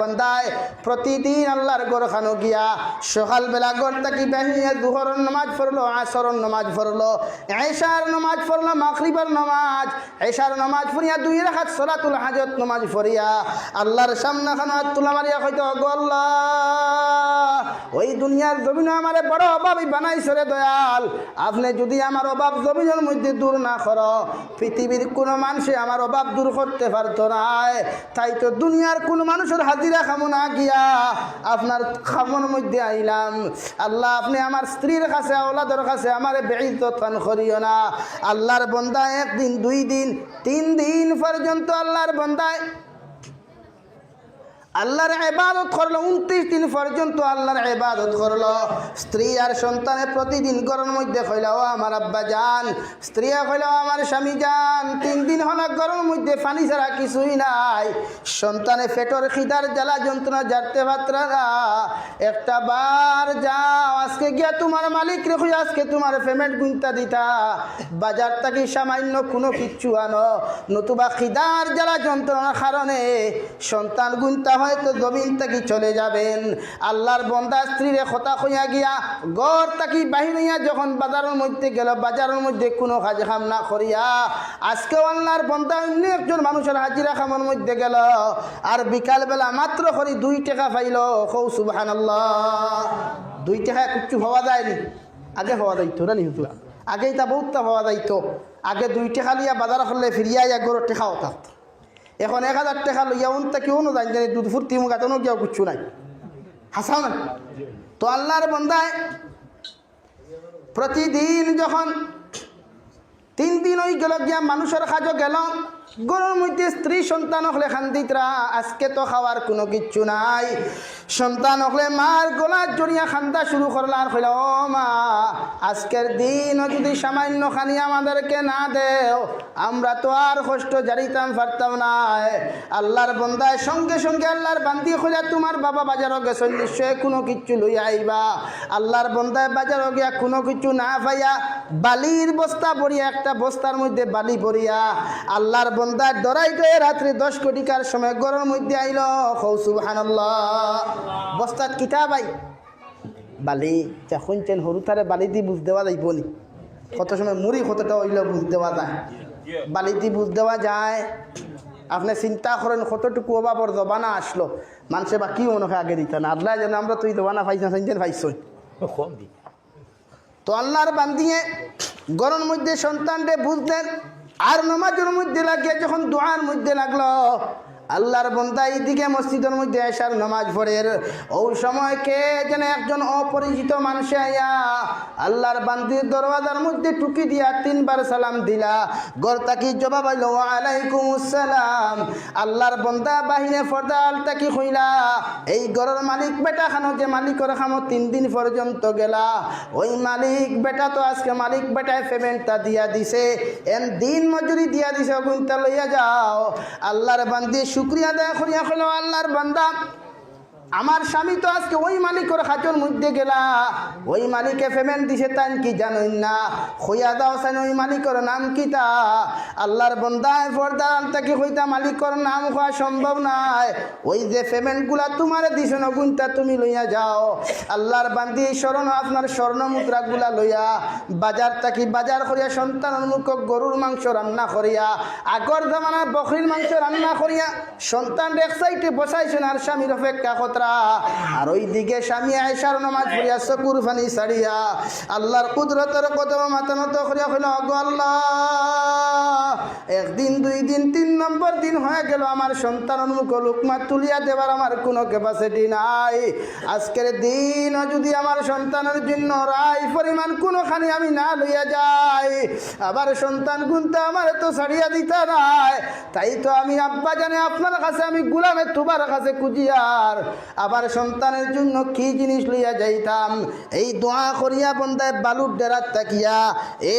বান্দায় প্রতিদিন আল্লাহর গোরখানো গিয়া, সকালবেলা গর তাকি বেহিয়ে দুহর নমাজ পড়ল আসর নমাজ পড়ল, এশার নমাজ পড়ল মাকরিবার নমাজ, এশার নমাজ পড়িয়া দুই রাখাত সলাতুল হাজত নমাজ পড়িয়া, আল্লাহর সামনে খানো তুলা মারিয়া হয়তো গল্লা ওই দুনিয়ার জমিন আমারে বড় অভাবই বানাইছে রে দয়াল। আপনি যদি আমার অভাব জমিনের মধ্যে দূর না কর, পৃথিবীর কোনো মানুষে আমার অভাব দূর করতে পারতো না। তাই তো দুনিয়ার কোনো মানুষের হাজিরা খামো না গিয়া আপনার খামোর মধ্যে আইলাম। আল্লাহ, আপনি আমার স্ত্রীর কাছে ওলাদের কাছে আমার বেড়িত কান করিও না। আল্লাহর বন্দা একদিন, দুই দিন, তিন দিন পর্যন্ত আল্লাহর বন্দায় আল্লাহর ইবাদত করল, উনত্রিশ দিন পর্যন্ত আল্লাহর ইবাদত করল। স্ত্রী আর সন্তানে প্রতিদিন গরমের মধ্যে ও আমার আব্বা যান স্ত্রী ও আমার স্বামী যান তিন দিন হলো গরমের মধ্যে পানি ছাড়া কিছুই নাই। সন্তানে পেটর খিদার জ্বালা যন্ত্রণা জারতে পাত্রা একটা বার যাও, আজকে গিয়া তোমার মালিক রেখে, আজকে তোমার পেমেন্ট গুনতা দিতা। বাজার থেকে সামান্য কোনো কিচ্ছু আনো, নতুবা খিদার জ্বালা যন্ত্রণার কারণে সন্তান গুনতা হয়তো জমিন থেকে চলে যাবেন। আল্লাহর বন্দা স্ত্রীরে কথা হইয়া গিয়া গড় তাকি বাহির হইয়া যখন বাজারের মধ্যে গেল, বাজারের মধ্যে কোনো কাজ কাম না করিয়া আজকেও আল্লাহর বন্দা অন্য একজন মানুষের হাজিরা খামের মধ্যে গেল আর বিকালবেলা মাত্র করি দুই টাকা পাইল। কৌ সুবাহান দুই টাকা কিচ্ছু হওয়া যায়নি। আগে হওয়া যাইতো না নিহত আগেই তা বহুতটা হওয়া যাইতো। আগে দুই টাকা লিয়া বাজার করলে ফিরিয়া এক গরুর টেকা হতাত। এখন এক হাজার টাকা লইয়া উনটা কেউ না জানি জানি দুধ ফুর্তি মুখ আছে কেউ কিচ্ছু নাই। হাসাও না। তো আল্লাহর বন্দায় প্রতিদিন যখন তিন দিন ওই গেল গিয়া মানুষের কাজও গেল গরুর মধ্যে স্ত্রী সন্তান হলে খান্দিতরা, আজকে তো খাওয়ার কোনো কিচ্ছু নাই। সন্তান হলে মার গলার জড়িয়া খান্দা শুরু করলা আর কইলা ও মা, আজকের দিন যদি সামান্য খানি আমাদেরকে না দেও, আমরা তো আর কষ্ট জারিতাম পারতাম না। আল্লাহর বন্দায় সঙ্গে সঙ্গে আল্লাহর বান্দি হইয়া তোমার বাবা বাজারও গেছ, নিশ্চয় কোনো কিচ্ছু লইয়া আইবা। আল্লাহর বন্দায় বাজারও গিয়া কোনো কিছু না পাইয়া, বালির বস্তা ভরিয়া, একটা বস্তার মধ্যে বালি ভরিয়া, আল্লাহর বন্দার ডরাইতে রাত্রি দশ কোটিকার সময় গরম মধ্যে আইল। কৌসুবহান বস্তার কিতাব আই। বালি যা শুনছেন হরু তারে বালি দি বুঝ দেওয়া যাইব নি? কত সময় মুড়ি কতটা হইলে বুঝ দেওয়া যায়? বালি দি বুঝ দেওয়া যায়। আপনি চিন্তা করেন কতটুকু অভাবর জবানা আসলো? মানুষে বা কি মনে আগে দিত না। আল্লাহ যেন আমরা তুই জবানা পাইছ পাইছই কম তো আল্লাহর বান্দিয়ে গরম মধ্যে সন্তানরে বুঝলেন আর নমাজের মধ্যে লাগিয়া যখন দোয়ার মধ্যে লাগল আল্লাহর বন্দা এইদিকে মসজিদের মধ্যে আসার নামাজ পড়ের ওই সময় কে যেন একজন অপরিচিত মানুষ আইয়া আল্লাহর বান্দির দরওয়াজার মধ্যে টুকি দিয়া তিনবার সালাম দিলা। গর তাকি জবাব আইল আলাইকুম আসসালাম আল্লাহর বন্দা বাহিনে ফর্দা আল তাকি হইলা? এই ঘরের মালিক বেটা খানো যে মালিকের খামো তিন দিন পর্যন্ত গেলা। ওই মালিক বেটা তো আজকে মালিক বেটায় পেমেন্টটা দিয়া দিছে। এন দিন মজুরি দিয়া দিছে গুনটা লইয়া যাও। আল্লাহর বান্দি শুক্রিয়া দেয় করিয়া হলো আল্লাহর বান্দা। আমার স্বামী তো আজকে ওই মালিকের খাচর মধ্যে গেলা। ওই মালিকে পেমেন্ট দিছে তান কি জানোই না? খইয়া দাও সান ওই মালিকের নাম কি তা? আল্লাহর বন্দায় ফর্দার তাকে হইতা মালিকের নাম হওয়া সম্ভব নাই। ওই যে পেমেন্টগুলা তোমারে দিছ নগুনটা তুমি লইয়া যাও। আল্লাহর বান্দি স্মরণ আপনার স্বর্ণ মুদ্রাগুলা লইয়া বাজার থাকি বাজার করিয়া সন্তান মুখ গরুর মাংস রান্না করিয়া, আগর জামানার বকরির মাংস রান্না করিয়া সন্তান এক সাইডে বসাইছেন আর স্বামীর অপেক্ষা কতরা আর ওই দিকে স্বামী আয়সার নামাজ পড়িয়া চকুর ফানি ছাড়িয়া আল্লাহর কুদরতের কদম মাতানত করিয়া অগ আল্লাহ, একদিন, দুই দিন, তিন নম্বর দিন হয়ে গেল, আমার সন্তানের মুখ লুকমা তুলিয়া দেবার আমার কোনো ক্যাপাসিটি নাই। আজকের দিন যদি আমার সন্তানের জন্য রায় পরিমাণ কোনোখানি আমি না লইয়া যাই, আবার সন্তান গুনতে আমার তো ছাড়িয়া দিতে নাই। তাই তো আমি আব্বা জানে আপনার কাছে আমি গুলামে তোমার কাছে কুজিয়ার আবার সন্তানের জন্য কি জিনিস লইয়া যাইতাম? এই দোয়া করিয়া বন্দায় বালুর ডেরাত তাকিয়া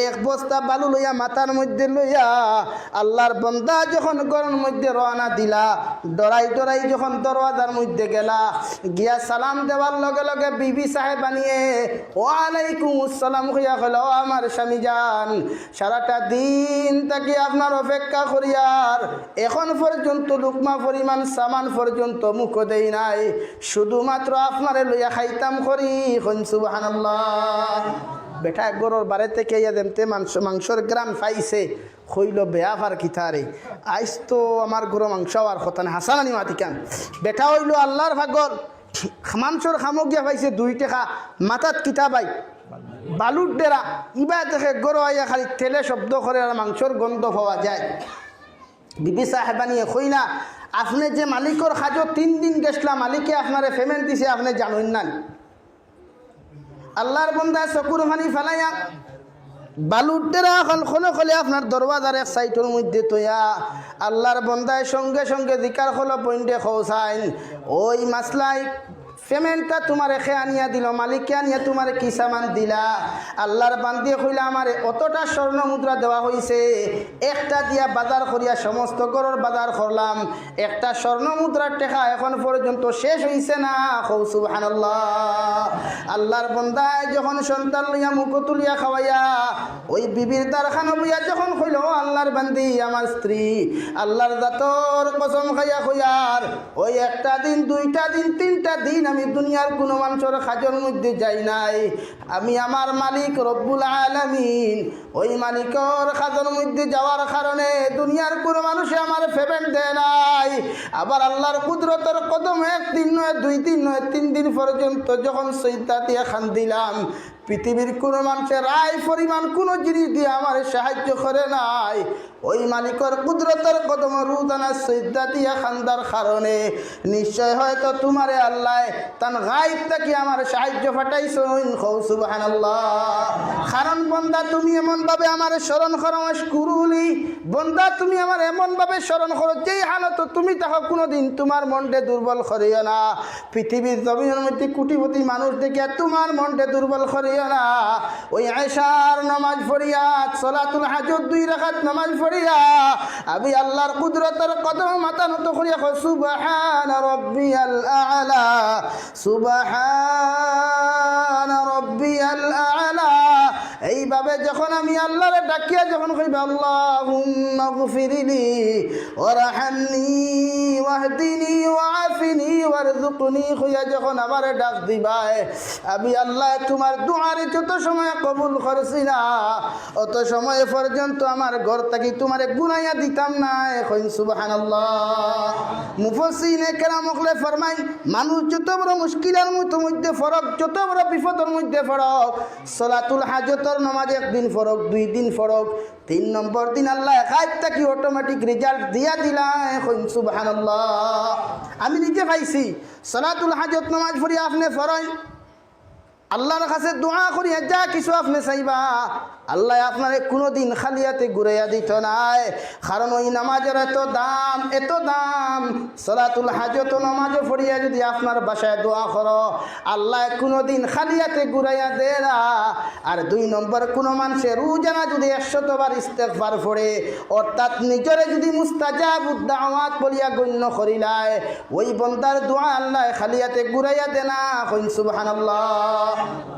এক বস্তা বালু লইয়া মাথার মধ্যে লইয়া আল্লাহর বন্দা যখন গরম মধ্যে রওনা দিলা, ডরাই ডরাই যখন দরওয়াজার মধ্যে গেলা, গিয়া সালাম দেওয়ার লগে লগে বিবি সাহেব আনিয়ে, ওয়ালাইকুম আসসালাম হইয়া "ও আমার স্বামী যান সারাটা দিন তাকে আপনার অপেক্ষা করিয়ার এখন পর্যন্ত লুকমা পরিমাণ সামান পর্যন্ত মুখ দেই নাই। শুধুমাত্র আপনারে লইয়া খাইতাম করি হন বেটা, গরুর বাড়ি থেকে ইয়া দেমতে মাংস, মাংসর গ্রাম পাইছে, হইল বেয়া ভার কিতারে। আইস তো আমার গরু মাংস আর কথা না হাসান আনি মাতিকান বেটা, হইল আল্লাহর ভাগর মাংসর সামগ্রী পাইছে দুই টাকা, মাথাত কিতাবাই বালুর ডেরা। ইবা দেখে গরু আইয়া খালি তেলে শব্দ করে আর মাংসর গন্ধ পাওয়া যায়। বিবি সাহেবানিয়ে কই না আপনি যে মালিকর খাজো তিন দিন গেছলা, মালিকে আপনারে পেমেন্ট দিছে, আপনি জানুন না আল্লাহর বন্ধা চকুর মানি ফেলাইয়া ডেরা এখন খোলে আপনার দরওয়াজার এক সাইটের মধ্যে তোয়া। আল্লাহর বন্দায় সঙ্গে সঙ্গে দিকার খোলো পয়েন্টে খৌসাইন ওই মাসলাই পেমেন্টটা তোমার এখে আনিয়া দিল, মালিককে আনিয়া তোমার কি সামান দিলা? আল্লাহর বান্দিয়ে কইলা, আমার অতটা স্বর্ণ মুদ্রা দেওয়া হয়েছে একটা দিয়া বাজার করিয়া সমস্ত গরর বাজার করলাম। একটা স্বর্ণ মুদ্রার টেকা এখন পর্যন্ত শেষ হইছে না। খৌ সুবহানাল্লাহ। আল্লাহর বন্দায় যখন সন্তান লইয়া মুখ তুলিয়া খাওয়াইয়া, ওই বিবির দারখানো বইয়া যখন কইল "ও আল্লাহর বান্দি, আমার স্ত্রী। আল্লাহর দাতর কসম খাইয়া কইয়ার, ওই একটা দিন, দুইটা দিন, তিনটা দিন আমি দুনিয়ার কোনো মানুষের খাজর মধ্যে যাই নাই। আমি আমার মালিক রব্বুল আলামিন, ওই মালিকর খাজর মধ্যে যাওয়ার কারণে দুনিয়ার কোনো মানুষে আমার পেমেন্ট দেয় নাই। আবার আল্লাহর কুদরতের কদম একদিন নয়, দুই দিন নয়, তিন দিন পর্যন্ত যখন সৈতা দিয়ে খান দিলাম, পৃথিবীর কোনো মানুষের রায় পরিমাণ কোনো জিনিস দিয়ে আমার সাহায্য করে নাই। ওই মালিকর কুদরতের কদম রুদানা সৈদা দিয়া খান্দার কারণে। নিশ্চয় হয়তো তোমারে আল্লাহ তান গাইব থাকি আমার সাহায্য ফাটাইছইন খৌ সুবহানাল্লাহ। কারণ বন্দা তুমি এমনভাবে আমার স্মরণ করো কুরুলি বন্দা তুমি আমার এমনভাবে স্মরণ করো, যেই হালত তুমি তাহা কোনোদিন তোমার মনটে দুর্বল করিও না। পৃথিবীর জমিনের মধ্যে কোটিপতি মানুষ দেখে তোমার মনটে দুর্বল করিও না। ওই আয়সার নামাজ পড়িয়া সলাতুল হাজত দুই রাখাত নামাজ পড়িয়া আমি আল্লাহর কুদরতের কদম মাথা নত করিয়া সুবহান রব্বিয়াল আলা, সুবহান রব্বিয়াল আলা। এইভাবে যখন আমি আল্লাহরে ডাকিয়া যখন কইবা, আল্লাহুম্মা গফিরলি ওয়ারহামনি ওয়াহদিনি যত মানুষ যত বড় মুশকিলের মধ্যে ফরক, যত বড় বিপদের মধ্যে ফরক, সলাতুল হাজতর নামাজ একদিন ফরক, দুই দিন ফরক, তিন নম্বর দিন আল্লাহ একাই থাকি অটোমেটিক রেজাল্ট দিয়া দিলা আমি নিজে পাইছি। সলাতুল হাজত নামাজ পড়ি আপনি ফরয় আল্লাহর কাছে দোয়া করি যা কিছু আপনি চাইবা, আল্লাহ আপনার কোনো দিন খালিয়াতে ঘুরাইয়া দিত নাই। কারণ ওই নামাজের এত দাম এত দাম। সলাতুল হাজত নামাজও পড়িয়া যদি আপনার বাসায় দোয়া করো, আল্লাহ কোনো দিন খালিয়াতে ঘুরাইয়া দে আর দুই নম্বর, কোনো মানুষের রোজানা যদি একশতবার ইস্তেকবার পড়ে, অর্থাৎ নিজরে যদি মুস্তাজাব উদ্দাওয়াত বলিয়া গণ্য করিলায় ওই বন্দার দোয়া আল্লাহ খালিয়াতে ঘুরাইয়া দে না। 감사합니다.